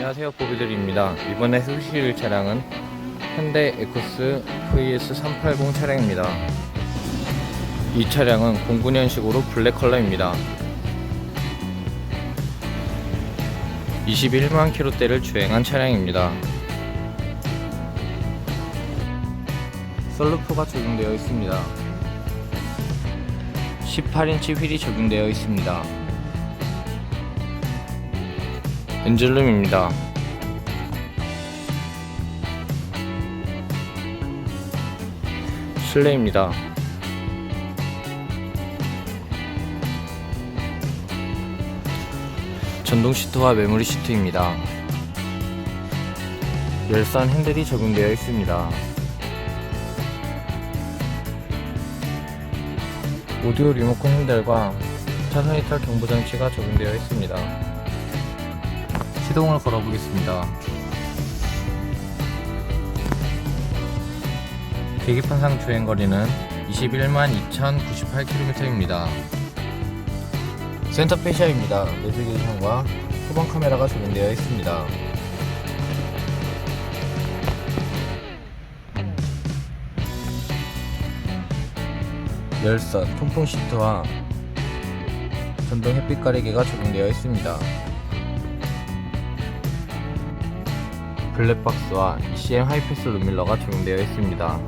안녕하세요. 보비들입니다. 이번에 소개시킬 차량은 현대 에코스 VS 380 차량입니다. 이 차량은 09년식으로 블랙 컬러입니다. 21만 킬로대를 주행한 차량입니다. 썰루프가 적용되어 있습니다. 18인치 휠이 적용되어 있습니다 엔젤룸입니다. 실내입니다. 전동 시트와 메모리 시트입니다. 열선 핸들이 적용되어 있습니다. 오디오 리모컨 핸들과 차선 이탈 경보 장치가 적용되어 있습니다. 시동을 걸어보겠습니다. 계기판상 주행거리는 21만 2098km입니다. 센터 페시아입니다. 내비게이션과 후방 카메라가 적용되어 있습니다. 열선, 통풍 시트와 전동 햇빛 가리개가 적용되어 있습니다. 블랙박스와 ECM 하이패스 룸밀러가 적용되어 있습니다.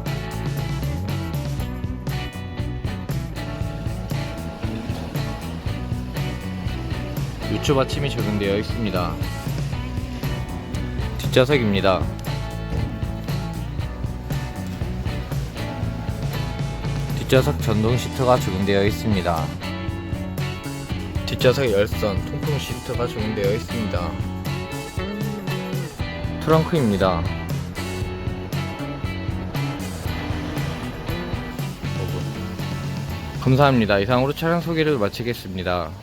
유추 받침이 적용되어 있습니다. 뒷좌석입니다. 뒷좌석 전동 시트가 적용되어 있습니다. 뒷좌석 열선, 통풍 시트가 적용되어 있습니다. 트렁크입니다. 감사합니다. 이상으로 차량 소개를 마치겠습니다.